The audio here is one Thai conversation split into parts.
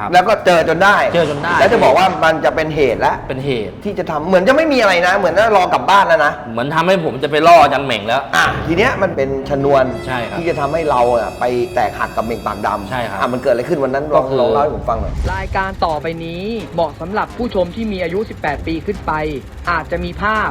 ครับแล้วก็เจอจนได้เจอจนได้ แล้วจะบอกว่ามันจะเป็นเหตุแล้วเป็นเหตุ ที่จะทำเหมือนจะไม่มีอะไรนะ เหมือนว่ารอกลับบ้านแล้วนะเหมือนทำให้ผมจะไปล่ออาจันเหม่งแล้ว อะทีเนี้ยมันเป็นชนวนใช่ครับที่จะทำให้เราอะไปแตกหักกับเม่งปากดำใช่ครับอะมันเกิดอะไรขึ้นวันนั้นลองก็คือ ลองเล่าให้ผมฟังหน่อย รายการต่อไปนี้เหมาะสำหรับผู้ชมที่มีอายุ 18 ปีขึ้นไป อาจจะมีภาพ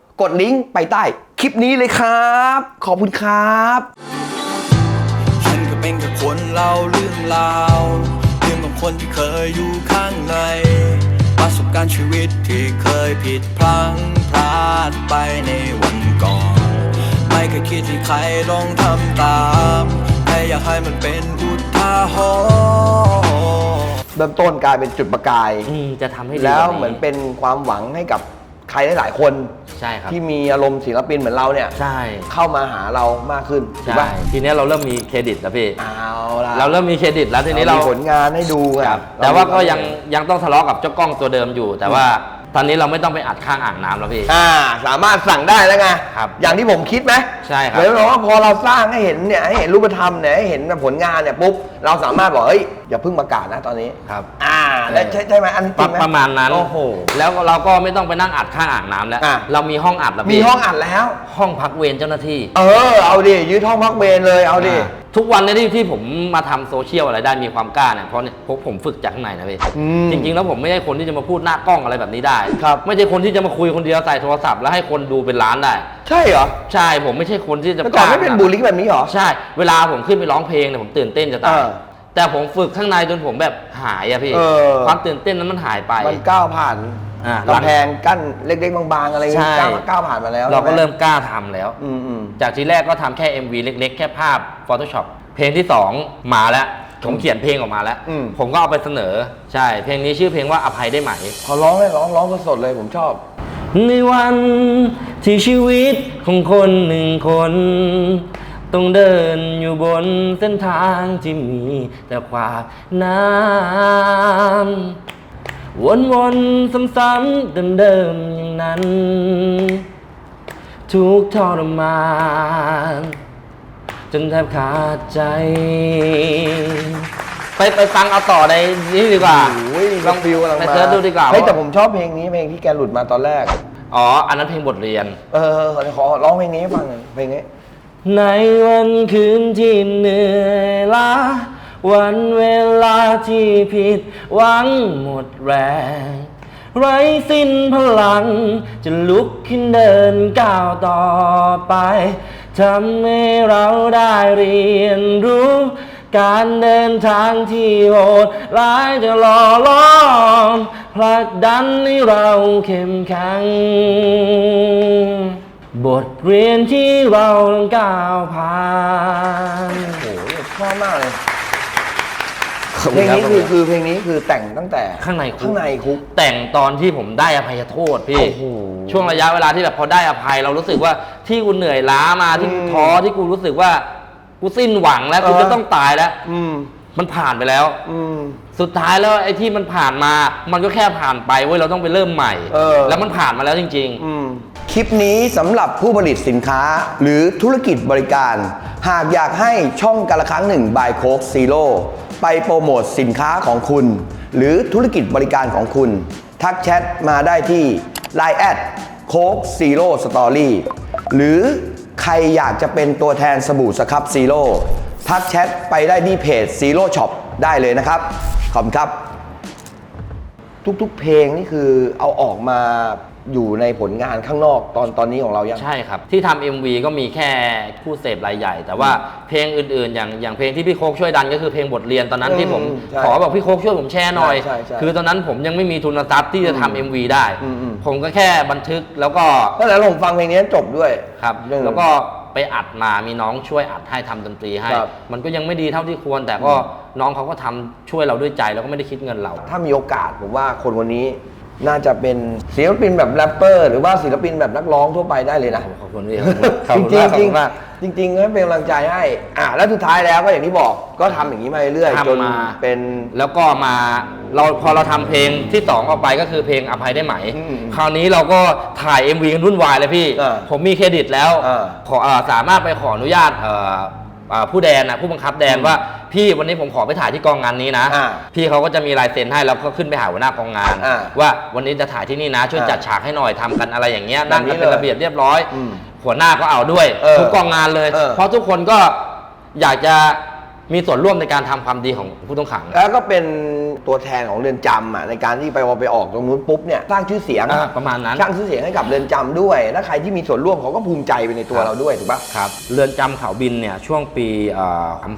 กดลิงก์ไปใต้คลิปนี้เลยครับ ขอบคุณครับฉันก็เป็นแค่คนเล่าเรื่องราวเรื่องของคนที่เคยอยู่ข้างใน ประสบการณ์ชีวิตที่เคยผิดพลั้งพลาดไปในวันก่อน ไม่เคยคิดที่ใครลองทำตามแค่อยากให้มันเป็นอุทาหรณ์เริ่มต้นกลายเป็นจุดประกาย อืมจะทำให้ดีแล้วกาเหมือนเป็นความหวังให้กับ ใครหลายๆคนใช่ครับที่มีอารมณ์ศิลปินเหมือนเราเนี่ย ใช่เข้ามาหาเรามากขึ้นถูกใช่ปะทีเนี้ยเราเริ่มมีเครดิตแล้วพี่เอาละเราเริ่มมีเครดิตแล้วทีนี้เรา มีผลงานให้ดูไงครับเรแต่ว่าก็มียังยังต้องทะเลาะกับเจ้ากล้องตัวเดิมอยู่ แต่ว่า ตอนนี้เราไม่ต้องไปอัดข้างอ่างน้ำแล้วพี่ อ่าสามารถสั่งได้แล้วไงครับอย่างที่ผมคิดไหมใช่ครับ เหมือนกับว่าพอเราสร้างให้เห็นเนี่ยให้เห็นรูปธรรมเนี่ยให้เห็นผลงานเนี่ยปุ๊บเราสามารถบอกเฮ้ยอย่าเพิ่งประกาศนะตอนนี้ ครับ อ่าแล้วใช่ใช่ไหมอันนี้จปริระงไหมประมาณนั้น โอ้โห แล้วเราก็ไม่ต้องไปนั่งอัดข้างอ่างน้ำแล้ว อะ เรามีห้องอัดแล้วมีพี่ห้องอัดแล้ว ห้องพักเวรเจ้าหน้าที่ เออเอาดิยืดห้องพักเวรเลยเอาดิอ่า ทุกวันเนี้ที่ที่ผมมาทำโซเชียลอะไรได้มีความกล้าเนี่ยเพราะเนี่ยเพราะผมฝึกจากข้างในนะพี่อืมจริง ๆ แล้วผมไม่ใช่คนที่จะมาพูดหน้ากล้องอะไรแบบนี้ได้ครับ ไม่ใช่คนที่จะมาคุยคนเดียวใส่โทรศัพท์แล้วให้คนดูเป็นล้านได้ ใช่เหรอใช่ผมไม่ใช่คนที่จะแต่ก่อนไม่เป็นบุลิกแบบนี้เหรอ ใช่ เวลาผมขึ้นไปร้องเพลงเนี่ยผมตื่นเต้นจะตายเออแต่ผมฝึกข้างในจนผมแบบหายอะพี่เออ ความตื่นเต้นนั้นมันหายไป มันก้าวผ่าน อ่ากำแพงกั้นเล็กๆบางๆอะไรอย่างเงี้ยใช่ ก้าวก้าวผ่านมาแล้วเราก็ใช่ไหเริ่มกล้าทำแล้ว อืมอืม จากทีแรกก็ทำแค่ MV เล็ก ๆ แค่ภาพ Photoshop เพลงที่ 2 มาแล้ว ผมเขียนเพลงออกมาแล้ว อืม ผมก็เอาไปเสนอ ใช่ เพลงนี้ชื่อเพลงว่าอภัยได้ไหม ขอร้องเลยร้องร้องสดๆเลยผมชอบ ในวันที่ชีวิตของคนหนึ่งคน ต้องเดินอยู่บนเส้นทางที่มีแต่ความน้ำ วนๆซ้ำๆเดิมๆอย่างนั้น ทุกข์ทรมานจนแทบขาดใจ ไปไปฟังเอาต่อในนี้ดีกว่า โอ้ยลองฟิวกำลังไปมาเสิร์ชดูดีกว่า เฮ้ยแต่ผมชอบเพลงนี้เพลงที่แกหลุดมาตอนแรก อ๋อ อันนั้นเพลงบทเรียน เออขอร้องเพลงนี้ให้ฟังหน่อยเพลงนี้ ในวันคืนที่เหนื่อยล้า วันเวลาที่ผิดหวังหมดแรง ไร้สิ้นพลัง จะลุกขึ้นเดินก้าวต่อไปทำให้เราได้เรียนรู้ การเดินทางที่โหดร้ายจะหล่อล้อมผลักดันให้เราเข้มแข็งบทเรียนที่เราต้องก้าวผ่าน โอ้โหชอบมากเลย เพคุลณงครับนี้คือคือเพลงนี้คือแต่งตั้งแต่ข้างในคุก ข้างในคุก แต่งตอนที่ผมได้อภัยโทษพี่โอ้โหช่วงระยะเวลาที่แบบพอได้อภัยเรารู้สึกว่าที่กูเหนื่อยล้ามาที่กูอืมท้อที่กูรู้สึกว่ากูสิ้นหวังแล้วกูเออ จะต้องตายแล้ว อืมมันผ่านไปแล้ว อืม สุดท้ายแล้วไอ้ที่มันผ่านมา มันก็แค่ผ่านไปเว้ยเราต้องไปเริ่มใหม่ เออ แล้วมันผ่านมาแล้วจริงอืมคลิปนี้สำหรับผู้ผลิตสินค้าหรือธุรกิจบริการ หากอยากให้ช่องกันละครั้งหนึ่งบายโคกซีโร่ ไปโปรโมทสินค้าของคุณ หรือธุรกิจบริการของคุณ ทักแชทมาได้ที่ Line แอดโคกซีโร่สตอรี่หรือใครอยากจะเป็นตัวแทนสบู่สครับซีโร่ทักแชทไปได้ที่เพจซีโร่ช็อปได้เลยนะครับ ขอบคุณครับ ทุกๆเพลงนี่คือเอาออกมา อยู่ในผลงานข้างนอกตอนตอนนี้ของเรายังๆใช่ครับ ที่ทำ MV ก็มีแค่ผู้เสพรายใหญ่ แต่ว่าเพลงอื่นๆ อย่างอย่างเพลงที่พี่โคกช่วยดันก็คือเพลงบทเรียนตอนนั้นที่ผมอืมใช่ขอบอกพี่โคกช่วยผมแชร์หน่อย ใช่ใช่คือตอนนั้นผมยังไม่มีทุนทรัพย์ที่จะทำ MV ได้ อืมอืม ผมก็แค่บันทึกแล้วก็ก็แล้วผมฟังเพลงนี้จบด้วย ครับเรื่องแล้วก็ไปอัดมามีน้องช่วยอัดให้ทำดนตรีให้ ครับ มันก็ยังไม่ดีเท่าที่ควร แต่ก็น้องเขาก็ทำช่วยเราด้วยใจแล้วก็ไม่ได้คิดเงินเรา ถ้ามีโอกาสผมว่าคนคนนี้ น่าจะเป็นศิลปินแบบแรปเปอร์ หรือว่าศิลปินแบบนักร้องทั่วไปได้เลยนะ ขอบคุณพี่จริงจริงขอบจริงคุณมากจริงๆก็เป็นกำลังใจให้ อ่าแล้วสุดท้ายแล้วก็อย่างที่บอกก็ทำอย่างนี้มาเรื่อยๆทำจนมาเป็นแล้วก็มาเราพอเราทำเพลงที่สองออกไปก็คือเพลงอภัยได้ไหมอืมคราวนี้เราก็ถ่าย MV กันวุ่นวายเลยพี่เออผมมีเครดิตแล้วเออขอเอ่อสามารถไปขออนุญาตเอ่อเอ่อผู้แดนนะผู้บังคับแดนว่าพี่วันนี้ผมขอไปถ่ายที่กองงานนี้นะ อ่าพี่เขาก็จะมีลายเซ็นให้แล้วก็ขึ้นไปหาหัวหน้ากองงาน อ่าว่าวันนี้จะถ่ายที่นี่นะ ช่วยอ่าจัดฉากให้หน่อยทำกันอะไรอย่างเงี้ยนั่งกันแบบนี้เป็นเลยระเบียบเรียบร้อย อืมหัวหน้าก็เอาด้วยเออทุกกองงานเลย เออเพราะทุกคนก็อยากจะ มีส่วนร่วมในการทำความดีของผู้ต้องขัง แล้วก็เป็นตัวแทนของเรือนจำอะในการที่ไปพอไปออกตรงนู้นปุ๊บเนี่ยสร้างชื่อเสียงอ่าประมาณนั้น สร้างชื่อเสียงให้กับเรือนจำด้วยถ้าใครที่มีส่วนร่วมเขาก็ภูมิใจไปในตัวเราด้วยถูกปะ ครับเรือนจำเขาบินเนี่ยช่วงปี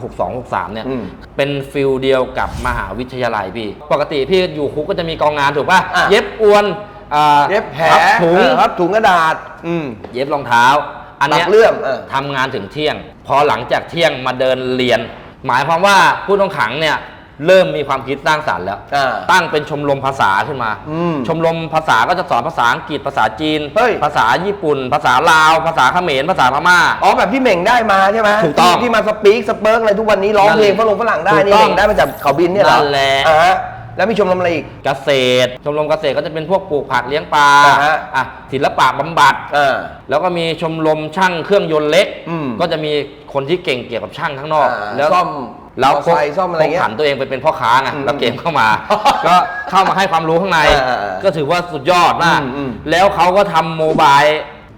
หกสองหกสามเนี่ยอืมเป็นฟิลเดียวกับมหาวิทยาลัยพี่ ปกติพี่อยู่คุกก็จะมีกองงานถูกป่ะ อะ เย็บอวนอ่าเย็บแผลพับถุงเออพับถุงกระดาษ อืมเย็บรองเท้า อันเนี้ยปักเลื่อมเออ ทำงานถึงเที่ยง พอหลังจากเที่ยงมาเดินเรียน หมายความว่าผู้ต้องขังเนี่ยเริ่มมีความคิดสร้างสรรค์แล้ว อ่า ตั้งเป็นชมรมภาษาขึ้นมา อืมชมรมภาษาก็จะสอนภาษาอังกฤษภาษาจีน เฮ้ย ภาษาญี่ปุ่น ภาษาลาว ภาษาเขมรภาษาพม่า อ๋อแบบพี่เหม่งได้มาใช่ไหมถูกต้องที่ที่มาสปีกสเปิร์กอะไรทุกวันนี้ร้องเพลงฝรั่งฝรั่งได้ถูกนี่ต้อง เหม่งได้มาจากเขาบินเนี่ยเหรอนั่นแหละอ่าฮะ แล้วมีชมรมอะไรอีก เกษตร ชมรมเกษตรก็จะเป็นพวกปลูกผักเลี้ยงปลาอ่าฮะ อะศิลปะบำบัด อ่า แล้วก็มีชมรมช่างเครื่องยนต์เล็ก อืม ก็จะมีคนที่เก่งเกี่ยวกับช่างข้างนอก อ่าแล้วซ่อมแล้วมอเตอร์ไซค์ซ่อมอะไรเงี้ยผันตัวเองไปเป็นพ่อค้าไงอืมแล้วเกมเข้ามา ก็เข้ามาให้ความรู้ข้างในอ่าอ่าก็ถือว่าสุดยอดมาก อืมอืมแล้วเขาก็ทำโมบาย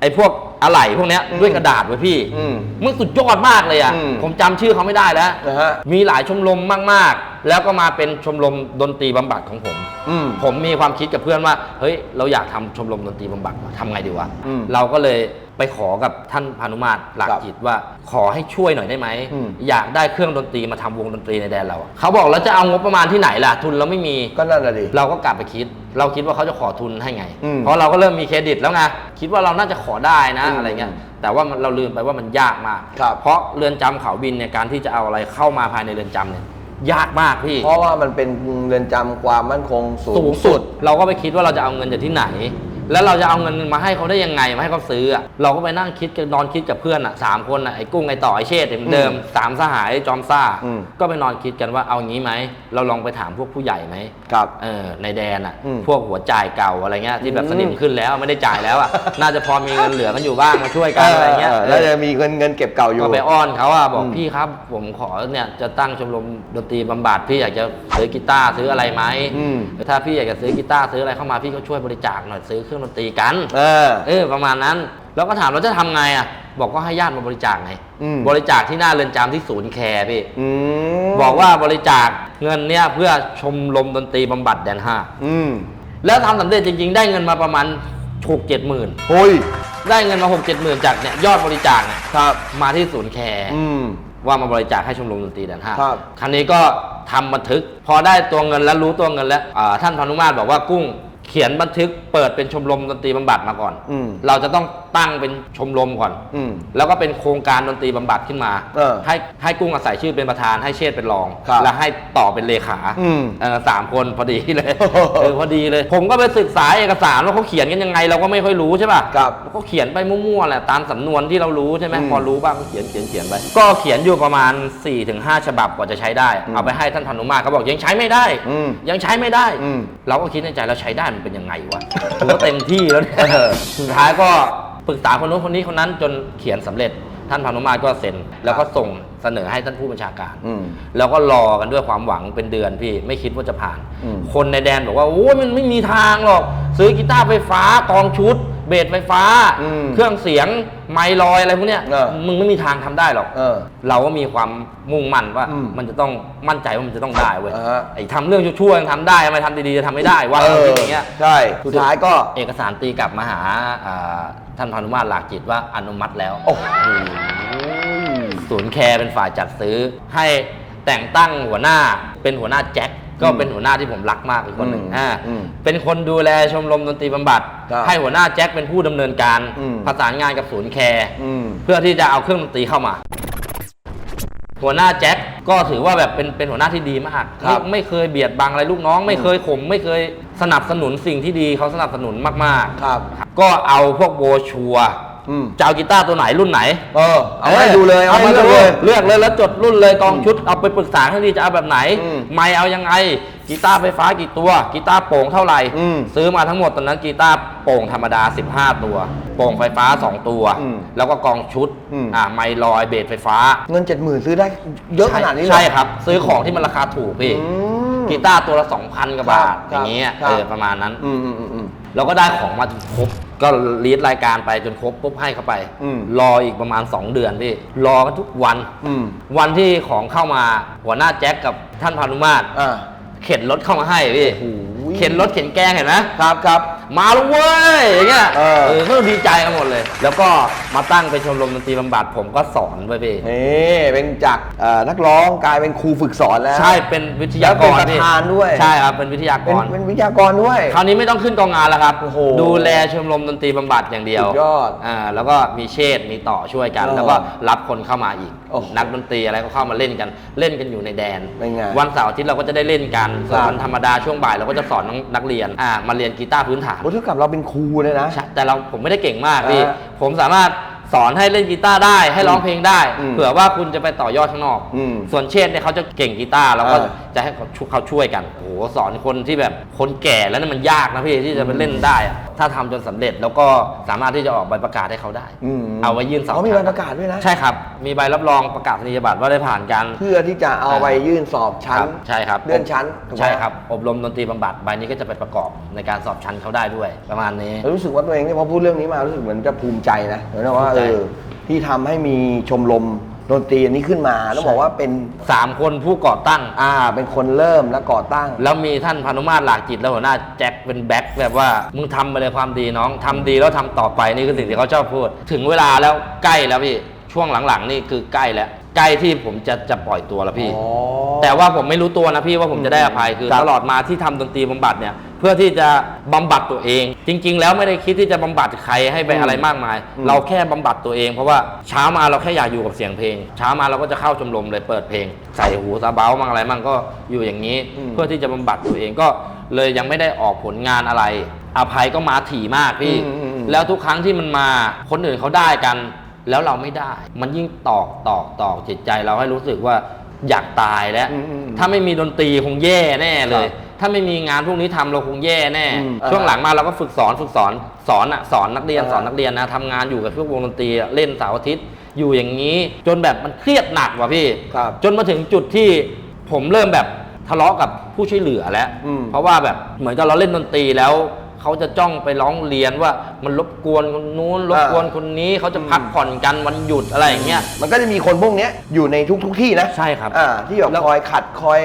ไอ้พวก อะไหล่พวกเนี้ยอืมด้วยกระดาษไว้พี่อืมมันสุดยอดมากเลยอะอืมผมจำชื่อเขาไม่ได้แล้วนะฮะ มีหลายชมรมมากๆ แล้วก็มาเป็นชมรมดนตรีบำบัดของผม อืม ผมมีความคิดกับเพื่อนว่า เฮ้ย เราอยากทำชมรมดนตรีบำบัดว่ะทำไงดีวะ อืมเราก็เลย ไปขอกับท่านพานุมาตรหลักครับจิตว่าขอให้ช่วยหน่อยได้ไหมอืม อยากได้เครื่องดนตรีมาทำวงดนตรีในแดนเราอะเขาบอกแล้วจะเอางบประมาณที่ไหนล่ะทุนเราไม่มี ก็นั่นแหละดิ เราก็กลับไปคิด เราคิดว่าเขาจะขอทุนให้ไง อืมเพราะเราก็เริ่มมีเครดิตแล้วไง คิดว่าเราน่าจะขอได้นะอืมอะไรเงี้ย แต่ว่ามันเราลืมไปว่ามันยากมาก ครับ เพราะเรือนจำเขาบินเนี่ยการที่จะเอาอะไรเข้ามาภายในเรือนจำเนี่ยยากมากพี่เพราะว่ามันเป็นเรือนจำความมั่นคงสูสูงงสุด เราก็ไปคิดว่าเราจะเอาเงินจากที่ไหน แล้วเราจะเอาเงินมาให้เขาได้ยังไงมาให้เขาซื้ออะเราก็ไปนั่งคิดกันนอนคิดกับเพื่อนอะสามคนอะไอ้กุ้งไอ้ต่อไอ้เชษฐ์เหมือนเดิมสามสหายจอมซ่า อืม ก็ไปนอนคิดกันว่าเอางี้ไหมเราลองไปถามพวกผู้ใหญ่ไหมครับ เออในแดนอะอืมพวกหัวจ่ายเก่าอะไรเงี้ยที่แบบอืมสนิมขึ้นแล้วไม่ได้จ่ายแล้วอะ น่าจะพอมีเงินเหลือกันอยู่บ้างมาช่วยกันอะไรเงี้ยแล้วจะมีเงินเงินเก็บเก่าอยู่ ก็ไปอ้อนเขาอะบอกอืมพี่ครับ ผมขอเนี่ยจะตั้งชมรมดนตรีบำบัดพี่อยากจะซื้อกีตาร์ซื้ออะไรไหมอืมถ้าพี่อยากจะซื้อกีตาร์ซื้ออะไรเข้ามาพี่ก็ช่วยบริจาคหน่อยซื้อเครื่องดนตรีกัน เออ เออประมาณนั้น แล้วก็ถามเราจะทำไงอะบอกก็ให้ญาติมาบริจาคไง อืม บริจาคที่หน้าเรือนจำที่ศูนย์แคร์พี่ อืมบอกว่าบริจาคเงินเนี่ยเพื่อชมรมดนตรีบำบัดแดนห้า อืมแล้วทำสำเร็จจริง ๆ ได้เงินมาประมาณหกเจ็ดหมื่นเฮ้ยได้เงินมาหกเจ็ดหมื่นจากเนี่ยยอดบริจาคเนี่ยครับมาที่ศูนย์แคร์ อืม ว่ามาบริจาคให้ชมรมดนตรีแดนห้าครับ ครั้นี้ก็ทำบันทึก พอได้ตัวเงินแล้วรู้ตัวเงินแล้วอ่าท่านพานุมาตรบอกว่ากุ้ง เขียนบันทึกเปิดเป็นชมรมดนตรีบำบัดมาก่อน อืม เราจะต้อง ตั้งเป็นชมรมก่อน อืม แล้วก็เป็นโครงการดนตรีบำบัดขึ้นมา เออให้ให้กุ้งอาศัยชื่อเป็นประธานให้เชษฐ์เป็นรอง ครับและให้ต่อเป็นเลขาอืมเออสามคนพอดีเลยโอ้โหเออพอดีเลย ผมก็ไปศึกษาเอกสารว่าเขาเขียนกันยังไงเราก็ไม่ค่อยรู้ใช่ป่ะครับเขาเขียนไปมั่วๆแหละตามสำนวนที่เรารู้ใช่ไหมอืมพอรู้บ้างก็เขียนเขียนเขียนไป ก็เขียนอยู่ประมาณ 4-5 ฉบับกว่าจะใช้ได้ อืมเอาไปให้ท่านพานุมาตรเขาบอกยังใช้ไม่ได้ อืม ยังใช้ไม่ได้ อืม เราก็คิดในใจเราใช้ได้มันเป็นยังไงวะถือว่าเต็มที่แล้วเนี่ยเออสุดท้ายก็ ปรึกษาคนนู้นคนนี้คนนั้นจนเขียนสำเร็จ ท่านพานุมาตรก็เซ็น แล้วก็ส่งเสนอให้ท่านผู้บัญชาการอืมแล้วก็รอกันด้วยความหวังเป็นเดือนพี่ไม่คิดว่าจะผ่านอืมคนในแดนบอกว่าโอ้ยมันไม่มีทางหรอก ซื้อกีตาร์ไฟฟ้ากองชุด เบสไฟฟ้าอืมเครื่องเสียงไมค์ลอยอะไรพวกเนี้ยเออมึงไม่มีทางทำได้หรอกเออเราก็มีความมุ่งมั่นว่าอืมมันจะต้องมั่นใจว่ามันจะต้องได้เว้ยอ่าฮะไอ้ทำเรื่องชั่วๆยังทำได้ทำไมทำดีๆจะทำไม่ได้ว่าเอเราอคิดอย่างเงี้ยใช่สุดท้ายก็เอกสารตีกลับมาหาอ่า ท่านพานุมาตรหลากจิตว่าอนุมัติแล้ว โอ้โหศูนย์แคร์เป็นฝ่ายจัดซื้อ ให้แต่งตั้งหัวหน้าเป็นหัวหน้าแจ็คก็เป็นหัวหน้าที่ผมรักมากอีกคนหนึ่งอืมอ่าอืมเป็นคนดูแลชมรมดนตรีบำบัดครับให้หัวหน้าแจ็คเป็นผู้ดำเนินการอืมประสานงานกับศูนย์แคร์อืมเพื่อที่จะเอาเครื่องดนตรีเข้ามา หัวหน้าแจ็คก็ถือว่าแบบเป็นเป็นหัวหน้าที่ดีมากครับไม่ไม่เคยเบียดบังอะไรลูกน้อง ไม่เคยข่มไม่เคยสนับสนุนสิ่งที่ดีเขาสนับสนุนมากๆ ครับ ก็เอาพวกโบชัวร์ อืม จะเอากีตาร์ตัวไหนรุ่นไหนเออเอาให้ดูเลยเอามาให้ดูเลือกเลย เลือกเลยแล้วจดรุ่นเลยกองชุดเอาไปปรึกษาให้ดีจะเอาแบบไหน อืมไม่เอายังไงกีตาร์ไฟฟ้ากี่ตัวกีตาร์โปร่งเท่าไหร่อืมซื้อมาทั้งหมดตอนนั้นกีตาร์โปร่งธรรมดา 15 ตัว โปร่งไฟฟ้า 2 ตัว อืมแล้วก็กองชุดอืมอ่าไมลอยเบสไฟฟ้าเงินเจ็ดหมื่นซื้อได้เยอะขนาดนี้เลย ใช่ครับ ซื้อของที่มันราคาถูกพี่อืมกีตาร์ตัวละ2,000กว่าบาทครับอย่างเงี้ยครับ เออประมาณนั้น อืมอืมอืมอืม เราก็ได้ของมาจนครบ ก็รีดรายการไปจนครบปุ๊บให้เขาไป อืมรออีกประมาณ 2 เดือนพี่ รอกันทุกวัน อืม วันที่ของเข้ามาหัวหน้าแจ็คกับท่านพานุมาตรอ่าเข็นรถเข้ามาให้พี่ โอ้โห เข็นรถเข็นแกงเห็นไหมครับครับมาแล้วเว้ยอย่างเงี้ยเออเออ เขาดีใจกันหมดเลย แล้วก็มาตั้งเป็นชมรมดนตรีบำบัดผมก็สอนไปพี่ นี่เป็นจากเอ่อนักร้องกลายเป็นครูฝึกสอนแล้ว ใช่เป็นวิทยากรแล้วเป็นประธานด้วย ใช่ครับเป็นวิทยากเป็นร เป็นวิทยากรด้วย คราวนี้ไม่ต้องขึ้นกองงานแล้วครับ โอ้โหดูแลชมรมดนตรีบำบัดอย่างเดียวสุดยอดอ่าแล้วก็มีเชษฐ์มีต่อช่วยกัน เออแล้วก็รับคนเข้ามาอีก โอ้โหนักดนตรีอะไรก็เข้ามาเล่นกัน เล่นกันอยู่ในแดน เป็นไงวันเสาร์อาทิตย์เราก็จะได้เล่นกัน ส่วนครับวันธรรมดาช่วงบ่ายเราก็จะสอนน้องนักเรียนอ่ามาเรียนกีตาร์พื้นฐานโอ้เท่ากับเราเป็นครูเลยนะใช่แต่เราผมไม่ได้เก่งมากพี่อ่าผมสามารถ สอนให้เล่นกีตาร์ได้ให้ร้องเพลงได้ อืมเผื่อว่าคุณจะไปต่อยอดข้างนอก อืมส่วนเชษฐ์เนี่ยเขาจะเก่งกีตาร์เราก็อ่าจะให้เขาช่วยเขาช่วยกันโอ้โหสอนคนที่แบบคนแก่แล้วนี่มันยากนะพี่ที่จะไปเล่นได้อะถ้าทำจนสำเร็จแล้วก็สามารถที่จะออกใบประกาศให้เขาได้ อืม เอาไว้ยื่นสอบอ๋อมีใบประกาศด้วยนะ ใช่ครับ มีใบรับรองประกาศนียบัตรว่าได้ผ่านการ เพื่อที่จะเอาไปยื่นสอบชั้นครับใช่ครับเลื่อนชั้นถูกไหมใช่ครับ อบรมดนตรีบำบัดใบนี้ก็จะไปประกอบในการสอบชั้นเขาได้ด้วย ประมาณนี้ แล้วรู้สึกว่าตัวเองเนี่ยพอพูดเรื่องนี้มารู้สึกเหมือนจะภูมิใจนะเหมือนกับว่าภูมิเอใจอที่ทำให้มีชมรมดนตรีอันนี้ขึ้นมาต้องใช่บอกว่าเป็นสามคนผู้ก่อตั้ง อ่าเป็นคนเริ่มและก่อตั้ง แล้วมีท่านพานุมาตรหลากจิตแล้วหัวหน้าแจ็คเป็นแบ็คแบบว่ามึงทำไปเลยความดีน้องทำดีแล้วทำต่อไปนี่คือสิ่งที่เขาชอบพูด ถึงเวลาแล้วใกล้แล้วพี่ช่วงหลังๆ นี่คือใกล้แล้ว ใกล้ที่ผมจะจะปล่อยตัวแล้วพี่ อ๋อ แต่ว่าผมไม่รู้ตัวนะพี่ว่าผมจะได้อภัยคือครับตลอดมาที่ทำดนตรีบำบัดเนี่ยเพื่อที่จะบำบัดตัวเอง จริง ๆ แล้วไม่ได้คิดที่จะบำบัดใครให้ไปอืมอะไรมากมาย อืม เราแค่บำบัดตัวเอง เพราะว่าเช้ามาเราแค่อยากอยู่กับเสียงเพลง เช้ามาเราก็จะเข้าชมรมเลยเปิดเพลง ใส่หูซาเบ้ามั่งอะไรมั่งก็อยู่อย่างนี้เพื่อที่จะบำบัดตัวเองก็เลยยังไม่ได้ออกผลงานอะไร อภัยก็มาถี่มากพี่ อืมอืมอืม แล้วทุกครั้งที่มันมาคนอื่นเขาได้กัน แล้วเราไม่ได้ มันยิ่งตอกตอกตอกจิตใจเราให้รู้สึกว่าอยากตายแล้ว อืมอืมอืมถ้าไม่มีดนตรีคงแย่แน่เลย ครับถ้าไม่มีงานพวกนี้ทำเราคงแย่แน่ อืมช่วงหลังมาเราก็ฝึกสอนฝึกสอนสอนอะสอนนักเรียนอ่า สอนนักเรียนนะทำงานอยู่กับพวกวงดนตรีอะเล่นเสาร์อาทิตย์อยู่อย่างนี้ จนแบบมันเครียดหนักว่ะพี่ ครับ จนมาถึงจุดที่ผมเริ่มแบบทะเลาะกับผู้ช่วยเหลือแล้ว อืมเพราะว่าแบบเหมือนกับเราเล่นดนตรีแล้ว เขาจะจ้องไปร้องเรียนว่ามันรบกวนคนนู้นรบกวนคนนี้เขาจะพักผ่อนกันวันหยุดอะไรอย่างเงี้ยมันก็จะมีคนพวกเนี้ยอยู่ในทุกทุกๆที่นะใช่ครับอ่าที่แบบแล้วคอยขัดคอย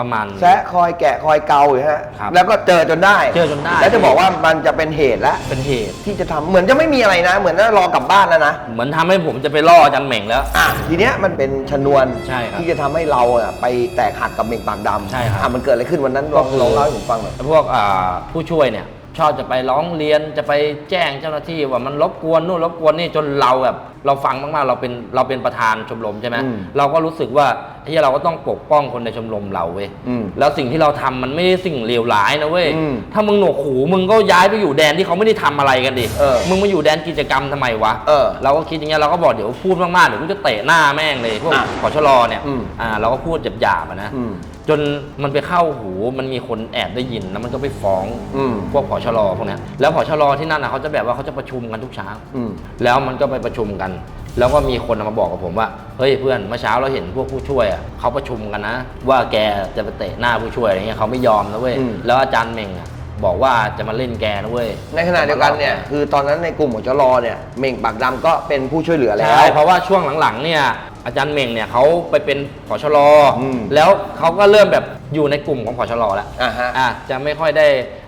ประมาณแซะคอยแกะคอยเกาอยู่ฮะครับแล้วก็เจอจนได้เจอจนได้ แล้วจะบอกว่ามันจะเป็นเหตุแล้วเป็นเหตุที่จะทำเหมือนจะไม่มีอะไรนะ เหมือนว่ารอกลับบ้านแล้วนะเหมือนทำให้ผมจะไปล่ออาจันเหม่งแล้วอะทีเนี้ยมันเป็นชนวนใช่ครับที่จะทำให้เราอะไปแตกหักกับเมงปากดำใช่ครับอะมันเกิดอะไรขึ้นวันนั้นลองก็คือลองเล่าให้ผมฟังหน่อยพวกอ่าผู้ช่วยเนี่ย ชอบจะไปร้องเรียนจะไปแจ้งเจ้าหน้าที่ว่ามันรบกวนนู่นรบกวนนี่จนเราแบบเราฟังมากๆเราเป็นเราเป็นประธานชมรมใช่ไหมอืมเราก็รู้สึกว่าที่เราก็ต้องปกป้องคนในชมรมเราเว้ยอืมแล้วสิ่งที่เราทำมันไม่ได้สิ่งเลวร้ายนะเว้ยอืมถ้ามึงหนวกหูมึงก็ย้ายไปอยู่แดนที่เขาไม่ได้ทำอะไรกันดิเออ มึงมาอยู่แดนกิจกรรมทำไมวะ เออ เราก็คิดอย่างเงี้ยเราก็บอกเดี๋ยวพูดมากๆเดี๋ยวกูจะเตะหน้าแม่งเลยพวกอะขอชลอเนี่ยอืม อ่าเราก็พูดหยาบๆอะนะ อืม จนมันไปเข้าหูมันมีคนแอบได้ยินแล้วมันก็ไปฟ้องอืมพวกผอชรพวกเนี้ยแล้วผอชรที่นั่นนะเขาจะแบบว่าเขาจะประชุมกันทุกเช้าอืม แล้วมันก็ไปประชุมกัน แล้วก็มีคนมาบอกกับผมว่าเฮ้ยเพื่อนเมื่อเช้าเราเห็นพวกผู้ช่วยอะเขาประชุมกันนะ ว่าแกจะไปเตะหน้าผู้ช่วยอะไรเงี้ยเขาไม่ยอมนะเว้ยอืม แล้วอาจารย์เม่งอะบอกว่าจะมาเล่นแกนะเว้ย ในขณะเดียวกันเนี่ยคือตอนนั้นในกลุ่มของจรอเนี่ยเมงปากดำก็เป็นผู้ช่วยเหลือแล้ว ใช่เพราะว่าช่วงหลังๆเนี่ย อาจารย์เม่งเนี่ยเขาไปเป็นผอชรอืมแล้วเขาก็เริ่มแบบอยู่ในกลุ่มของผอชรแล้วอ่าฮะอะจะไม่ค่อยได้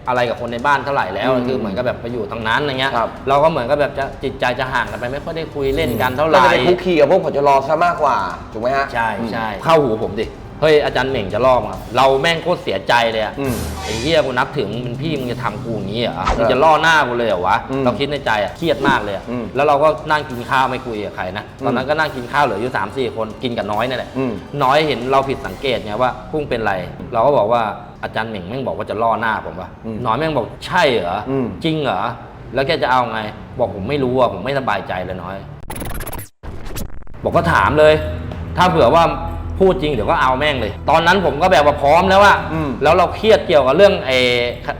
อะไรกับคนในบ้านเท่าไหร่แล้วอืมคือเหมือนกับแบบไปอยู่ทางนั้นอย่างเงี้ยครับ เราก็เหมือนกับแบบจะจิตใจจะห่างกันไปไม่ค่อยได้คุยเล่นกันเท่าไหก็ร่ จะไปคุกคีกับพวกผจรซะมากกว่า ถูกไหมฮะ ใช่ใช่เข้าหูผมดิ เฮ้ยอาจารย์เหม่งจะลอกมาเราแม่งโคตรเสียใจเลยอะอืมไอ้เหี้ยกูนับถึงมึงเป็นพี่มึงจะทำกูอย่างนี้เหรอเออมึงจะล่อหน้ากูเลยเหรอวะอืมเราคิดในใจอะเครียดมากเลยอะอืมแล้วเราก็นั่งกินข้าวไม่คุยกับใครนะอืมตอนนั้นก็นั่งกินข้าวเหลืออยู่สามสี่คนกินกับน้อยนั่นแหละอืม น้อยเห็นเราผิดสังเกตไงว่ากุ้งเป็นไร เราก็บอกว่าอาจารย์เหม่งแม่งบอกว่าจะล่อหน้าผมวะอืมน้อยแม่งบอกใช่เหรออม จริงเหรอแล้วแกจะเอาไง บอกผมไม่รู้อะผมไม่สบายใจเลยน้อย บอกก็ถามเลย ถ้าเผื่อว่า พูดจริงเดี๋ยวก็เอาแม่งเลย ตอนนั้นผมก็แบบว่าพร้อมแล้วว่าอืมแล้วเราเครียดเกี่ยวกับเรื่องไอ้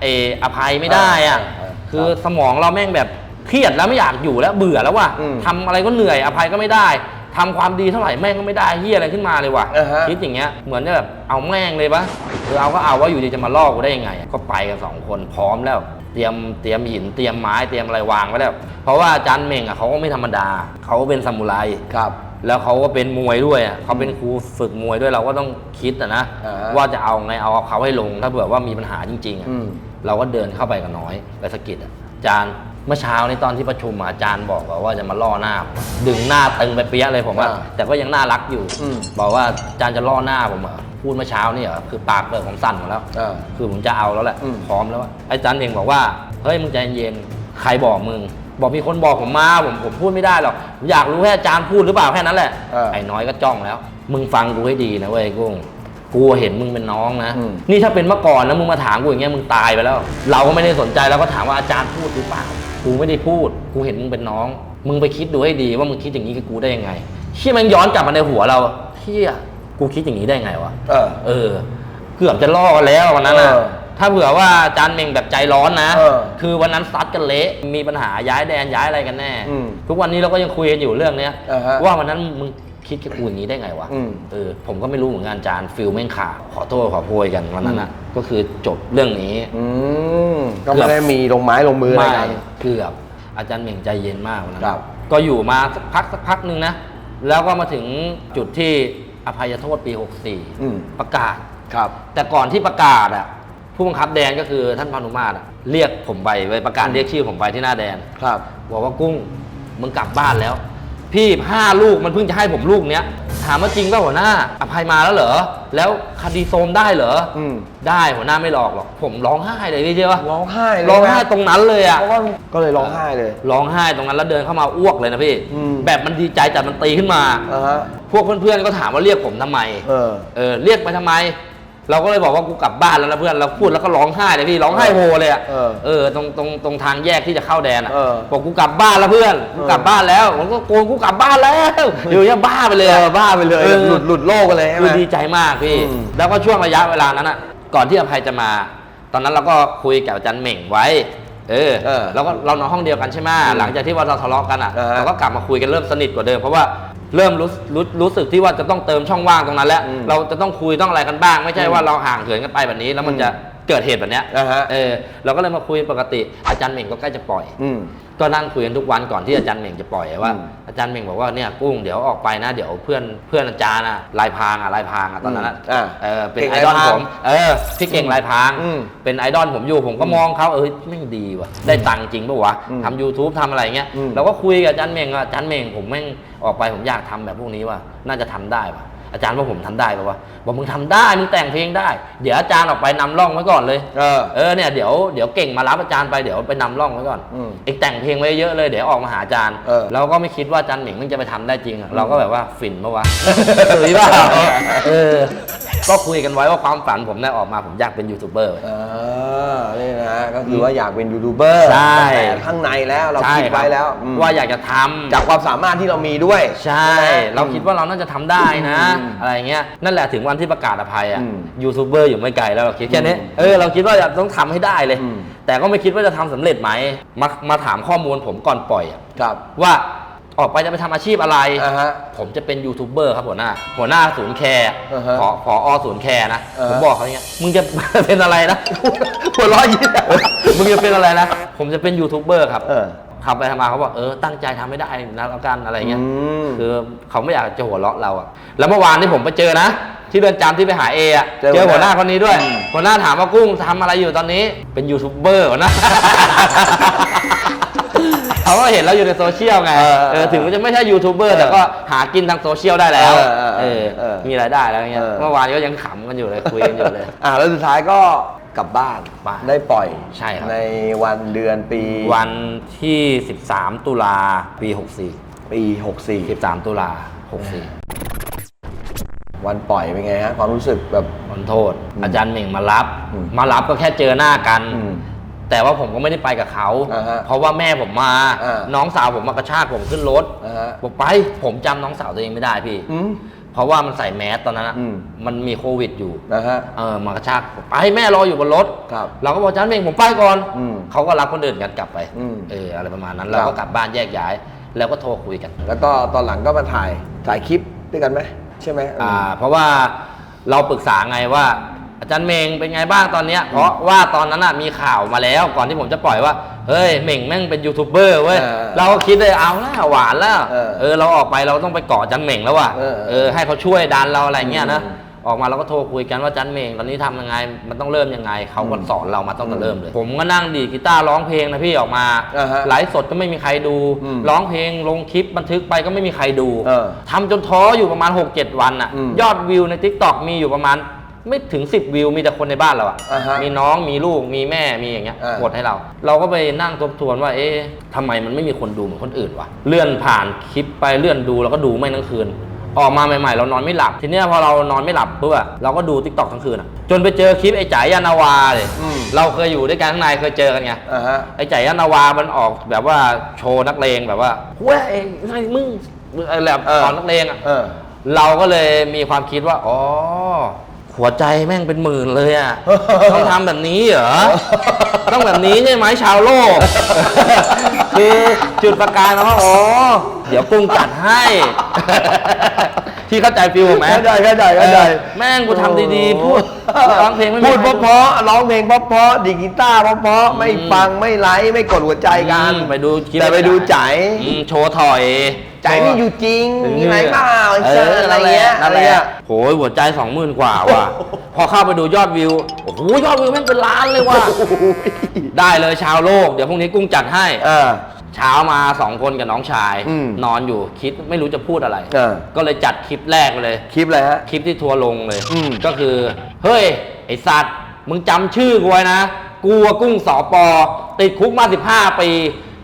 ไอ้อภัยไม่ได้อะเออเออคือสมองเราแม่งแบบเครียดแล้วไม่อยากอยู่แล้วเบื่อแล้วว่ะอืมทำอะไรก็เหนื่อยอภัยก็ไม่ได้ทำความดีเท่าไหร่แม่งก็ไม่ได้เฮียอะไรขึ้นมาเลยว่ะอ่าฮะคิดอย่างเงี้ยเหมือนจะแบบเอาแม่งเลยปะหรือเอาก็เอาว่าอยู่ดีจะมาล่อกูได้ยังไงอะก็ไปกันสองคนพร้อมแล้วเตรียมเตรียมหินเตรียมไม้เตรียมอะไรวางไว้แล้ว เพราะว่าอาจารย์เม่งอะเขาก็ไม่ธรรมดาเขาก็เป็นซามูไรครับ แล้วเขาก็เป็นมวยด้วยอะเขาเป็นครูฝึกมวยด้วยเราก็ต้องคิดอะนะอ่าฮะ ว่าจะเอาไงเอาเขาให้ลงถ้าเผื่อว่ามีปัญหาจริงๆอะอืม เราก็เดินเข้าไปกับน้อยไปสะกิดอะอาจารย์เมื่อเช้านี้ตอนที่ประชุมอะอาจารย์บอกว่าจะมาล่อหน้าผมอะดึงหน้าตึงไปเปี้ยเลยผมว่าอ่าแต่ก็ยังน่ารักอยู่ อืม บอกว่าอาจารย์จะล่อหน้าผมเหรอพูดเมื่อเช้านี่เหรอคือปากเปิดผมสั่นหมดแล้ว อ่า คือผมจะเอาแล้วแหละอืม พร้อมแล้วว่าอาจารย์เองบอกว่าเฮ้ยมึงใจเย็นใครบอกมึง บอกมีคนบอกผมมาผมผมพูดไม่ได้หรอกผมอยากรู้แค่อาจารย์พูดหรือเปล่าแค่นั้นแหละเออไอ้น้อยก็จ้องแล้ว มึงฟังกูให้ดีนะเว้ยไอ้กุ้งกูเห็นมึงเป็นน้องนะ อืม นี่ถ้าเป็นเมื่อก่อนแล้วมึงมาถามกูอย่างเงี้ยมึงตายไปแล้ว เราก็ไม่ได้สนใจเราก็ถามว่าอาจารย์พูดหรือเปล่า กูไม่ได้พูด กูเห็นมึงเป็นน้อง มึงไปคิดดูให้ดีว่ามึงคิดอย่างนี้กับกูได้ยังไงเชี่ยแมันย้อนกลับมาในหัวเราเชี่ยกูคิดอย่างนี้ได้ไงวะ เออ เออ เกือบจะล่อกันแล้ววันนั้นนะเออ ถ้าเผื่อว่าอาจารย์เมงแบบใจร้อนนะ เออคือวันนั้นซัดกันเละมีปัญหาย้ายแดนย้ายอะไรกันแน่ อืมทุกวันนี้เราก็ยังคุยกันอยู่เรื่องเนี้ยอ่าฮะว่าวันนั้นมึงคิดกับกูอย่างนี้ได้ไงวะอืมเออผมก็ไม่รู้เหมือนกันอาจารย์ฟิลแม่งขาดขอโทษขอโพยกันวันนั้นอะก็คือจบเรื่องนี้อืมก็ไม่ได้มีลงไม้ลงมืออะไรไม่กันเกือบอาจารย์เหม่งใจเย็นมากวันนั้นครับ ก็อยู่มาสักพักสักพักหนึ่งนะ แล้วก็มาถึงจุดที่อภัยโทษปี อืม64 ประกาศ ครับ แต่ก่อนที่ประกาศอะ ผู้บังคับแดนก็คือท่านพานุมาตรอะเรียกผมไปไปประกาศเรียกชื่อผมไปที่หน้าแดน ครับ บอกว่ากุ้งมึงกลับบ้านแล้ว พี่ห้าลูกมันเพิ่งจะให้ผมลูกเนี้ยถามว่าจริงป่ะหัวหน้า อภัยมาแล้วเหรอ แล้วคดีโซมได้เหรออม ได้หัวหน้าไม่หลอกหรอก ผมร้องไห้เลยพี่เจ้าร้องไห้เลยร้องไห้นะตรงนั้นเลยอะเพราะว่าก็เลยร้องไห้เลย ร้องไห้ตรงนั้นแล้วเดินเข้ามาอ้วกเลยนะพี่ อืม แบบมันดีใจจัดมันตีขึ้นมา อ่าฮะ พวกเพื่อนๆก็ถามว่าเรียกผมทำไม เออ เออเรียกไปทำไม เราก็เลยบอกว่ากูกลับบ้านแล้วนะเพื่อนเราพูดแล้วก็ร้องไห้เลยพี่ร้องไห้โฮเลยอะเออเออตรงตรงตรงทางแยกที่จะเข้าแดนอะเออบอกกูกลับบ้านแล้วเพื่อนกูกลับบ้านแล้วผมก็โกนกูกลับบ้านแล้วอยู่อย่างบ้าไปเลยเออะอบ้าไปเลยออ หลุดหลุดโลกกันเลยใช่ไหคืมอดีใจมากพี่ อืม แล้วก็ช่วงระยะเวลานั้นอะ ก่อนที่อภัยจะมา ตอนนั้นเราก็คุยกับอาจารย์เหม่งไว้ เออ เออแล้วก็เรานอนห้องเดียวกันใช่ไหมหลังจากที่ว่าเราทะเลาะกันอะ อ่าฮะเราก็กลับมาคุยกันเริ่มสนิทกว่าเดิม เพราะว่า เริ่มรู้รู้รู้สึกที่ว่าจะต้องเติมช่องว่างตรงนั้นแล้ว อืมเราจะต้องคุยต้องอะไรกันบ้าง ไม่ใช่ว่าเราห่างเหินกันไปแบบนี้แล้วมันจะ เกิดเหตุแบบเนี้ยอ่าฮะ เออเราก็เลยมาคุยปกติอาจารย์เหม่งก็ใกล้จะปล่อย อืม ก็นั่งคุยกันทุกวันก่อนที่อาจารย์เหม่งจะปล่อยว่าอืมอาจารย์เหม่งบอกว่าเนี่ยกุ้งเดี๋ยวออกไปนะเดี๋ยวเพื่อนเพื่อนอาจารย์อะลายพรางอะลายพรางอะตอนนั้นอะอืมอ่าเออเป็นเก่งไอดอลลายพรางผมเออพี่เก่งลายพรางอืมเป็นไอดอลผมอยู่ผมก็มองเขาเออไม่งดีว่ะได้ตังค์จริงปะวะอืมทำ YouTube ทำอะไรเงี้ยอืม เราก็คุยกับอาจารย์เหม่งว่าอาจารย์เหม่งผมแม่งออกไปผมอยากทำแบบพวกนี้ว่ะน่าจะทำได้ว่ะ อาจารย์ว่าผมทำได้ปะวะบอกมึงทำได้มึงแต่งเพลงได้ เดี๋ยวอาจารย์ออกไปนำร่องไว้ก่อนเลย เออเออเนี่ยเดี๋ยวเดี๋ยวเก่งมารับอาจารย์ไปเดี๋ยวไปนำร่องไว้ก่อนอืมเอกแต่งเพลงไว้เยอะเลยเดี๋ยวออกมาหาอาจารย์เออเราก็ไม่คิดว่าอาจารย์เหม่งมันจะไปทำได้จริงอะเราก็แบบว่าฝินปะวะหรือว่าเออ ก็คุยกันไว้ว่าความฝันผมเนี่ยออกมาผมอยากเป็นยูทูบเบอร์เออนี่นะ ก็คือว่าอยากเป็นยูทูบเบอร์ใช่ แต่ข้างในแล้วเราใช่คิดครับไว้แล้วอืมว่าอยากจะทำ จากความสามารถที่เรามีด้วยใช่เราคิดว่าเราน่าจะทำได้นะ อืมอะไรเงี้ย นั่นแหละถึงวันที่ประกาศอภัยอะ อืมยูทูบเบอร์อยู่ไม่ไกลแล้วเราคิดแค่นี้ อืมเออ เราคิดว่าจะต้องทำให้ได้เลย อืม แต่ก็ไม่คิดว่าจะทำสำเร็จไหม มา มาถามข้อมูลผมก่อนปล่อยอะครับ ว่า ออกไปจะไปทำอาชีพอะไร อ่าฮะ ผมจะเป็นยูทูบเบอร์ครับหัวหน้า หัวหน้าศูนย์แคร์อ่าฮะขอขออศูนย์แคร์นะ อ่าฮะ ผมบอกเขาอย่างเงี้ย มึงจะ เป็นอะไรนะ หัวเร้อยยิ้มมึงจะเป็นอะไรนะ ผมจะเป็นยูทูบเบอร์ครับ เออ ทำไปทำมาเขาบอกเออตั้งใจทำไม่ได้นะแล้วกันอะไรเงี้ยอืมคือเขาไม่อยากจะหัวเราะเราอะแล้วเมื่อวานที่ผมไปเจอนะ ที่เรือนจำที่ไปหาเออะเจอเจอหัหัววหหน้าน้าคนนี้ด้วย อืม หัวหน้าถามว่ากุ้งทำอะไรอยู่ตอนนี้เป็นยูทูบเบอร์หัวหน้า เขาก็เห็นเราอยู่ในโซเชียลไงเออเออถึงมันจะไม่ใช่ยูทูบเบอเอร์อแต่ก็หากินทางโซเชียลได้แล้วเออเออเออเออมีรายได้แล้วเงี้ยเออ เมื่อวานก็ยังขำกันอยู่เลยคุยกันอยู่เลย อ่าแล้วสุดท้ายก็กลับบ้านบ้านได้ปล่อยใช่ครับ ในวันเดือนปีวันที่ 13 ตุลาปี 64 ปี64 13 ตุลา64 วันปล่อยเป็นไงฮะความรู้สึกแบบ ขอโทษอืมอาจารย์เหม่งมารับ อืมมารับก็แค่เจอหน้ากัน อืม แต่ว่าผมก็ไม่ได้ไปกับเขา อ่าฮะเพราะว่าแม่ผมมา อ่า น้องสาวผมมากระชากผมขึ้นรถนะฮะบอกไป ผมจำน้องสาวตัวเองไม่ได้พี่ อืม เพราะว่ามันใส่แมสตอนนั้นอะอืม มันมีโควิดอยู่ นะฮะ เออมากระชากไปแม่รออยู่บนรถ ครับเราก็บอกอาจารย์เองผมไปก่อนอืมเขาก็รับคนอื่นกันกลับไป อืมเอออะไรประมาณนั้น ครับ เราก็กลับบ้านแยกย้าย แล้วก็โทรคุยกัน แล้วก็ตอนหลังก็มาถ่ายถ่ายคลิปด้วยกันไหมใช่ไหม อ่า เพราะว่าเราปรึกษาไงว่า อาจารย์เมงเป็นไงบ้างตอนเนี้ยเพราะว่าตอนนั้นน่ะมีข่าวมาแล้ว ก่อนที่ผมจะปล่อยว่า เฮ้ยเม่งแม่งเป็นยูทูบเบอร์เว้ย เออเราก็คิดเลยเอาแล้วหวานแล้วเออเออเราออกไปเราต้องไปเกาะอาจันเม่งแล้วว่ะเออเออให้เขาช่วยดันเราอะไรเงี้ยนะ อืมออกมาเราก็โทรคุยกันว่าอาจันเม่งตอนนี้ทำยังไง มันต้องเริ่มยังไงเขาก็สอนเรามาตั้งแต่เริ่มเลย ผมก็นั่งดีดกีตาร์ร้องเพลงนะพี่ออกมาอ่าฮะไลฟ์สดก็ไม่มีใครดู อืมร้องเพลงลงคลิปบันทึกไปก็ไม่มีใครดูเออทำจนท้ออยู่ประมาณ 6-7 วันอะอืม ยอดวิวใน t ิ k t o k มีอยู่ประมาณ ไม่ถึง 10 วิวมีแต่คนในบ้านเราอะอ่าฮะมีน้องมีลูกมีแม่มีอย่างเงี้ยอ่ากดให้เรา เราก็ไปนั่งทบทวนว่า เอ๊ะทำไมมันไม่มีคนดูเหมือนคนอื่นวะเลื่อนผ่านคลิปไปเลื่อนดูแล้วก็ดูไม่งทั้งคืน ออกมาใหม่ๆ เรานอนไม่หลับ ทีเนี้ยพอเรานอนไม่หลับปุ๊บอะเราก็ดู t ิ k t o k ทั้งคืนอะจนไปเจอคลิปไอ้จ๋ายานาวาเลยอืม เราเคยอยู่ด้วยกันข้างในเคยเจอกันไง อ่าฮะ ไอ้ใจยานาวา มันออกแบบว่าโชว์นักเลงแบบว่าเว้ยไอ้มึงอะไรแบบเออ สอนนักเลงอะ เออ เราก็เลยมีความคิดว่า อ๋อ หัวใจแม่งเป็นหมื่นเลยอะ ต้องทำแบบนี้เหรอ ต้องแบบนี้ใช่ไหมชาวโลก คือจุดประกายมาว่าอ๋อ เดี๋ยวกุ้งจัดให้ ที่เข้าใจฟิลผมไหมเข้าใจเข้าใจเข้าใจออแม่งกูทำดีๆพูดร้องเพลงไม่มีพูดใครเพราะๆร้องเพลงเพราะๆดีดกีตาร์เพราะๆไม่ฟังไม่ไลค์ไม่กดหัวใจกัน อืมไปดูคลิปแต่ไปดูใจอืมโชว์ถอย ใจนี่อยู่จริงมีไหมเปล่าเอเชิอญอะไรนั่นแหละเงี้ยนั่นอะไรแหละเงี้ยโหยหัวใจสองหมื่นกว่าว่ะ พอเข้าไปดูยอดวิว โอ้โห ยอดวิวแม่งเป็นล้านเลยว่ะ ได้เลยชาวโลก เดี๋ยวพรุ่งนี้กุ้งจัดให้ เออ เช้ามาสองคนกับน้องชาย อืม นอนอยู่คิดไม่รู้จะพูดอะไร เออก็เลยจัดคลิปแรกไปเลย คลิปอะไรฮะ คลิปที่ทัวร์ลงเลย อืม ก็คือ เฮ้ย ไอสัตว์ มึงจำชื่อกูไว้นะ กูอะกุ้งสอปอ ติดคุกมา 15 ปี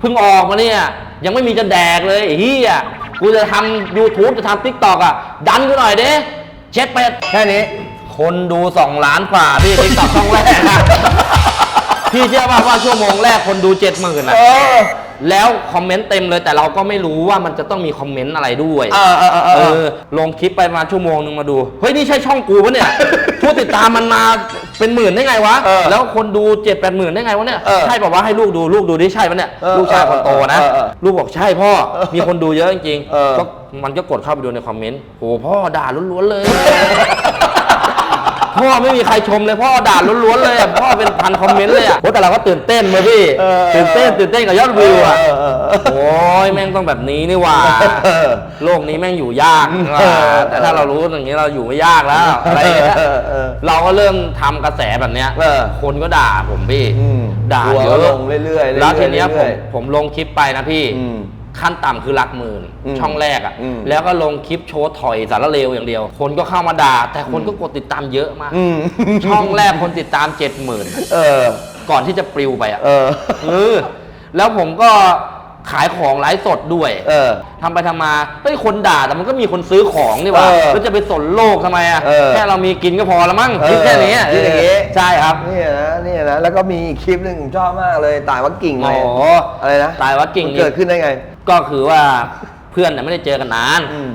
เพิ่งออกมาเนี่ย ยังไม่มีจะแดกเลยไอ้เฮียกูจะทำ YouTube จะทำ TikTok อะ ดันกูหน่อยเด้เช็ดเป็ด แค่นี้ คนดู 2 ล้านกว่าพี่ TikTok ช่องแรกอะพี่เชื่อป่ะว่าชั่วโมงแรกคนดู70,000นะเออ แล้วคอมเมนต์เต็มเลยแต่เราก็ไม่รู้ว่ามันจะต้องมีคอมเมนต์อะไรด้วยเออเออเออเออเออ ลงคลิปไปประมาณชั่วโมงนึงมาดู เฮ้ย นี่ใช่ช่องกูปะเนี่ย ผู้ติดตามมันมาเป็นหมื่นได้ไงวะ เออแล้วคนดูเจ็ดแปดหมื่นได้ไงวะเนี่ย เออใช่ป่าวะให้ลูกดูลูกดูดิใช่ปะเนี่ย เออลูกชายคนโตนะเออเออลูกบอกใช่พ่อ มีคนดูเยอะจริงเออ ๆก็มันก็กดเข้าไปดูในคอมเมนต์โอ้พ่อด่าล้วนๆเลย พ่อไม่มีใครชมเลยพ่อด่าล้วนๆเลยอะพ่อเป็นพันคอมเมนต์เลยอะโอ้แต่เราก็ตื่นเต้นเลยพี่เออตื่นเต้นตื่นเต้นกับยอดวิวอะเออเออเออโอ้ยแม่งต้องแบบนี้นี่หว่าเออโลกนี้แม่งอยู่ยากเออ แต่ถ้าเรารู้อย่างนี้เราอยู่ไม่ยากแล้วอะไรอย่างเงี้ย เออเออ เราก็เริ่มทำกระแสแบบเนี้ยเออคนก็ด่าผมพี่ อืมด่าทัวร์เยก็อะลงเรื่อยๆเรื่อยๆแล้วทีเนี้ยผเรื่มอยผมลงคลิปไปนะพี่ อืม ขั้นต่ำคือหลักหมื่นอืมช่องแรกอะอืมแล้วก็ลงคลิปโชว์ถอยสารเลวอย่างเดียว คนก็เข้ามาด่า แต่คนก็กดติดตามเยอะมาก อืมช่องแรกคนติดตามเจ็ดหมื่นเออ ก่อนที่จะปลิวไปอะเออ เออแล้วผมก็ขายของไลฟ์สดด้วยเออ ทำไปทำมาเฮ้ยคนด่าแต่มันก็มีคนซื้อของนี่หว่าเออแล้วจะไปสนโลกทำไมอะเออแค่เรามีกินก็พอแล้วมั้งเออคิดแค่นี้คิดอย่างงี้ ใช่ครับนี่นะนี่นะ แล้วก็มีอีกคลิปหนึ่งผมชอบมากเลย ตายวัดกิ่งเลโอ้ยโห อะไรนะตายวัดกิ่งมันนี่เกิดขึ้นได้ไง ก็คือว่าเพื่อนน่ะไม่ได้เจอกันนาน อืม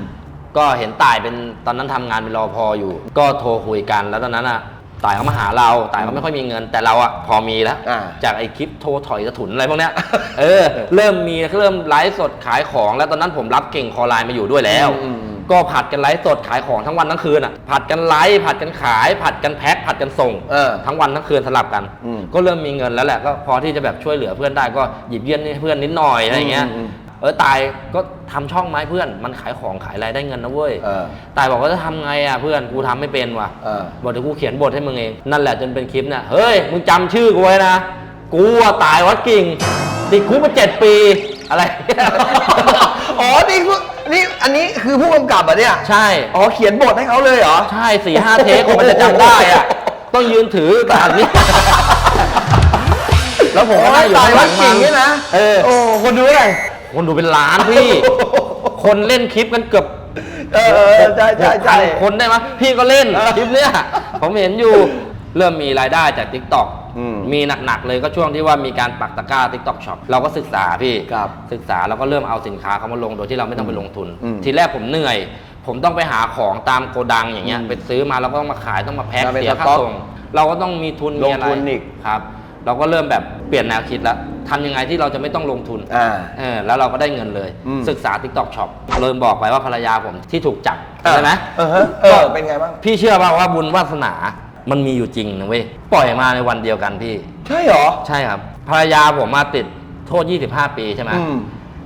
ก็เห็นตายเป็นตอนนั้นทำงานเป็นรอพออยู่ ก็โทรคุยกันแล้วตอนนั้นอะตายเขามาหาเราตายเขาไม่ค่อยมีเงิน แต่เราอะพอมีแล้วอ่า จากไอ้คลิปโทรถอยสะถุนอะไรพวกเนี้ย เออ เริ่มมีเริ่มไลฟ์สดขายของแล้วตอนนั้นผมรับเก่งคอไลน์มาอยู่ด้วยแล้วอืมอืม ก็ผัดกันไลฟ์สดขายของทั้งวันทั้งคืนอะผัดกันไลฟ์ผัดกันขาย ผัดกันแพ็คผัดกันส่ง เออ ทั้งวันทั้งคืนสลับกัน อืมก็เริ่มมีเงินแล้วแหละก็พอที่จะแบบช่วยเหลือเพื่อนได้ก็หยิบเยี่ยนให้เพื่อนนิดหน่อยอะไรอย่างเงี้ยอืมอืม เออตายก็ทำช่องไหมเพื่อน มันขายของขายอะไรได้เงินนะเว้ยเออตายบอกว่าจะทำไงอะเพื่อนกูทำไม่เป็นว่ะ เออ บอกเดี๋ยวกูเขียนบทให้มึงเอง นั่นแหละจนเป็นคลิปเนี่ยเฮ้ย มึงจำชื่อกูไว้นะ กูอะตายวัดกิ่งติดคุกมาเจ็ดปี อะไร อ๋อ นี่ผู้นี่อันนี้คือผู้กำกับเหรอะเนี่ย ใช่ อ๋อ เขียนบทให้เขาเลยเหรอ ใช่สี่ห้าเทคผมมันจะจำได้อะต้องยืนถือแบบนี้ แล้วผมก็นั่งอยู่ตายข้างหว่าลังจริงเนี่ยนะเออ โอ้ คนดูเท่าไหร่ คนดูเป็นล้านพี่ คนเล่นคลิปกันเกือบเออเออใช่ใช่ใช่หกพันคนได้ไหมยพี่ก็เล่นเออคลิปเนี้ยผมเห็นอยู่เริ่มมีรายได้จาก t ิ k t o k อืมมีหนักๆเลยก็ช่วงที่ว่ามีการปักตะกร้า TikTok Shop เราก็ศึกษาพี่ ครับศึกษาแล้วก็เริ่มเอาสินค้าเขามาลงโดยที่เราไม่ต้องไปลงทุน อืมทีแรกผมเหนื่อย ผมต้องไปหาของตามโกดังอย่างเงี้ยอืมไปซื้อมาแล้วก็ต้องมาขายต้องมาแพ็คแล้วเป็นเสียค่าสต็อกส่งเราก็ต้องมีทุนลมีงอะไรทุนอีก ครับ เราก็เริ่มแบบเปลี่ยนแนวคิดแล้วทำยังไงที่เราจะไม่ต้องลงทุนอ่า เออแล้วเราก็ได้เงินเลย อืม ศึกษา TikTok Shop เริ่มบอกไปว่าภรรยาผมที่ถูกจับใช่ไหม เออฮะเออเป็นไงบ้าง พี่เชื่อป่าว่าบุญวาสนา มันมีอยู่จริงนะเว้ย ปล่อยมาในวันเดียวกันพี่ ใช่เหรอ ใช่ครับ ภรรยาผมมาติดโทษ 25 ปีใช่ไหมอืม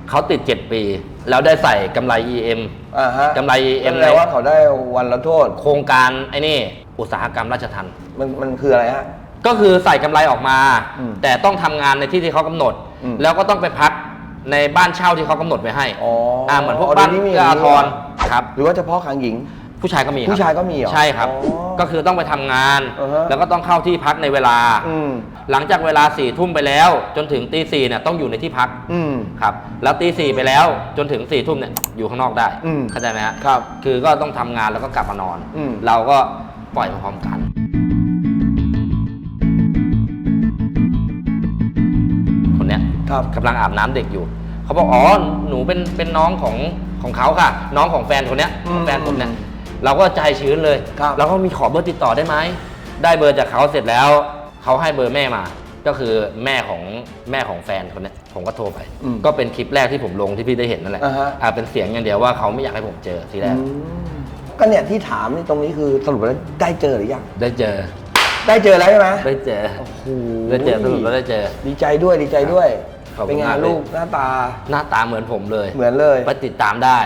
เขาติด 7 ปี แล้วได้ใส่กำไร EM อ่าฮะกำไร EM แปลว่าเขาได้วันละโทษ โครงการไอ้นี่ อุตสาหกรรมราชทัณฑ์มันมันคืออะไรฮะ ก็คือใส่กำไรออกมา อืมแต่ต้องทำงานในที่ที่เขากำหนด อืม แล้วก็ต้องไปพักในบ้านเช่าที่เขากำหนดไว้ให้อ๋ออ่าเหมือนพวกอ๋อบ้านเดี๋ยวนี้มีเอื้ออาทรอย่างนี้เหรอครับ หรือว่าเฉพาะขังหญิง ผู้ชายก็มีครับผู้ชายก็มีเหรอใช่ครับ อ๋อก็คือต้องไปทำงานอ่าฮะ แล้วก็ต้องเข้าที่พักในเวลา อืมหลังจากเวลาสี่ทุ่มไปแล้ว จนถึงตีสี่เนี่ยต้องอยู่ในที่พักอืม ครับแล้วตีสี่ไปแล้วจนถึงสี่ทุ่มเนี่ยอยู่ข้างนอกได้อืมเข้าใจไหมฮะครับคือก็ต้องทำงานแล้วก็กลับมานอน อืม เราก็ปล่อยมาพร้อมกัน คนเนี้ยครับกำลังอาบน้ำเด็กอยู่ เขาบอกอ๋อหนูเป็นเป็นน้องของของเขาค่ะ น้องของแฟนคนเนี้ยของแฟนผมเนี่ยเราก็ใจชื้นเลยครับ เราก็มีขอเบอร์ติดต่อได้ไหมได้เบอร์จากเขาเสร็จแล้วเขาให้เบอร์แม่มา ก็คือแม่ของแม่ของแฟนคนเนี้ยผมก็โทรไป อืมก็เป็นคลิปแรกที่ผมลงที่พี่ได้เห็นนั่นแหละอ่าฮะ อ่าเป็นเสียงอย่างเดียวว่าเขาไม่อยากให้ผมเจอทีแรกอืมก็เนี่ยที่ถามนี่ตรงนี้คือสรุปแล้วได้เจอหรือยังได้เจอได้เจอแล้วใช่ไหมได้เจอโอ้โหได้เจอสรุปแล้วได้เจอ ดีใจด้วยดีใจด้วย ขอบคุณเป็นไงมากเลย ลูกหน้าตาหน้าตาเหมือนผมเลย เหมือนเลย ไปติดตามได้